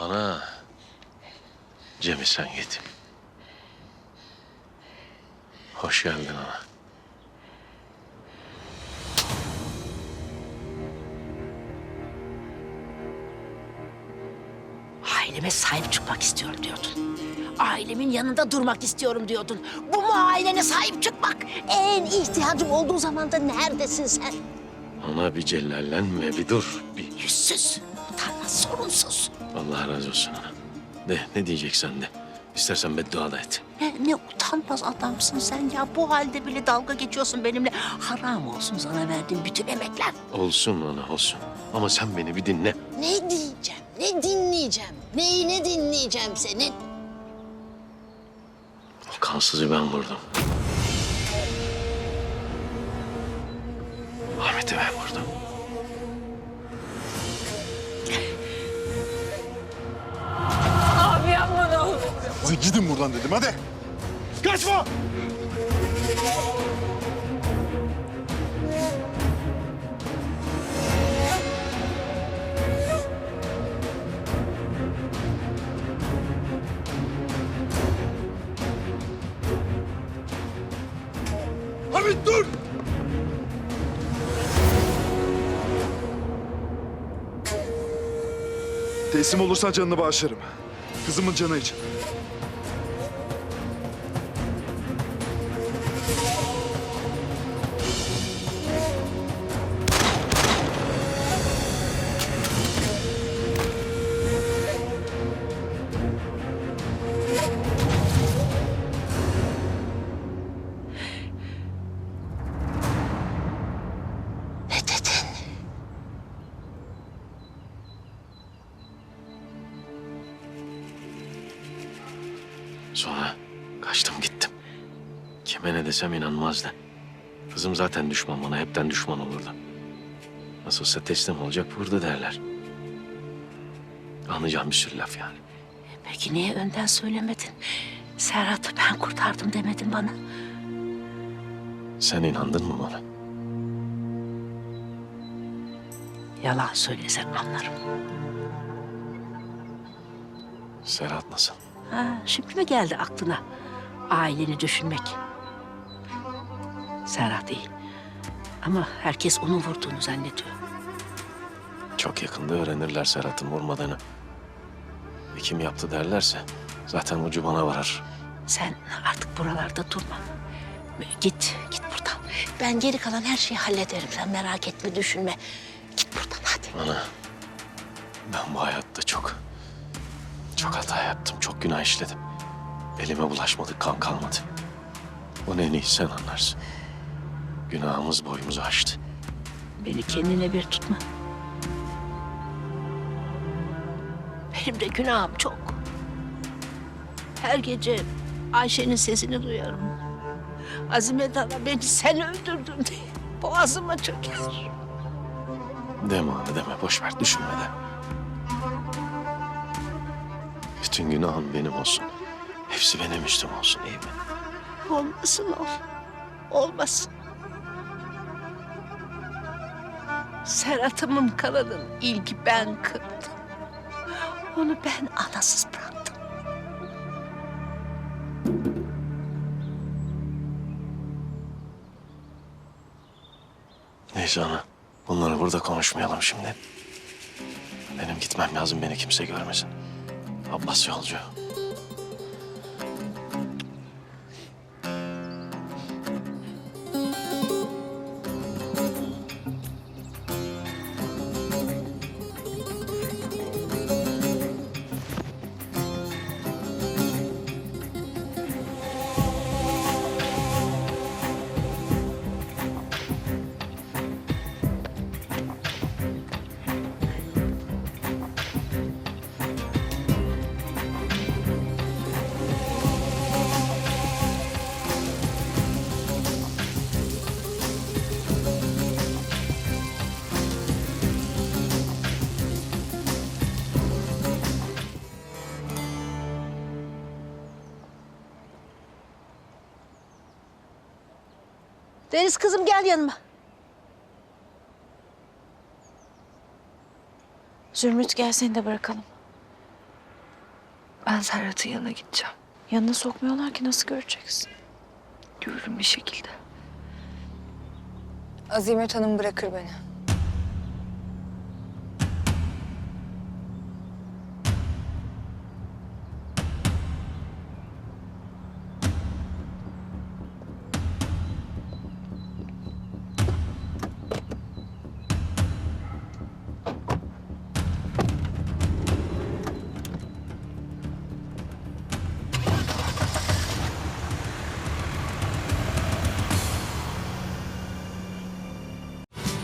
Ana. Cemil sen git. Hoş geldin ana. Aileme sahip çıkmak istiyorum diyordun. Ailemin yanında durmak istiyorum diyordun. Bu mu ailene sahip çıkmak? En ihtiyacım olduğu zaman da neredesin sen? Ana bir cellallenme bir dur. Bir... Yüzsüz, utanmaz, sorunsuz. Allah razı olsun ana. De ne diyeceksen de. İstersen beddua da et. Ne, ne utanmaz adamsın sen ya. Bu halde bile dalga geçiyorsun benimle. Haram olsun sana verdiğim bütün emekler. Olsun ana olsun. Ama sen beni bir dinle. Ne diyeceğim, ne dinleyeceğim? Neyini dinleyeceğim senin? O kansızı ben vurdum. Buradan dedim hadi. Kaçma! Hamit dur! Teslim olursan canını bağışlarım. Kızımın canı için. Sonra kaçtım gittim. Kime ne desem inanmazdı. Kızım zaten düşman bana hepten düşman olurdu. Nasılsa teslim olacak burada derler. Anlayacağım bir sürü laf yani. Peki niye önden söylemedin? Serhat'ı ben kurtardım demedin bana. Sen inandın mı bana? Yalan söylesen anlarım. Serhat nasıl? Ha, şimdi mi geldi aklına aileni düşünmek? Serhat iyi. Ama herkes onun vurduğunu zannediyor. Çok yakında öğrenirler Serhat'ın vurmadığını. E kim yaptı derlerse zaten ucu bana varar. Sen artık buralarda durma. Git, git buradan. Ben geri kalan her şeyi hallederim. Sen merak etme, düşünme. Git buradan hadi. Ana, ben bu hayatta çok, çok hata yaptım. Çok günah işledim. Elime bulaşmadı, kan kalmadı. Bunu en iyi sen anlarsın. Günahımız boyumuzu aştı. Beni kendine bir tutma. Benim de günahım çok. Her gece Ayşe'nin sesini duyarım. Azime Dana beni sen öldürdün diye boğazıma çöker. Deme ana deme, boş ver düşünme de. Bütün günahım benim olsun. Hepsi benim üstüm olsun iyi mi? Olmasın ol. Olmasın. Serhat'ımın kanının ilgi ben kırdım. Onu ben anasız bıraktım. Neyse ana, bunları burada konuşmayalım şimdi. Benim gitmem lazım, beni kimse görmesin. Abbas yolcu. Deniz kızım gel yanıma. Zümrüt gel seni de bırakalım. Ben Serhat'ın yanına gideceğim. Yanına sokmuyorlar ki nasıl göreceksin? Görürüm bir şekilde. Azimet Hanım bırakır beni.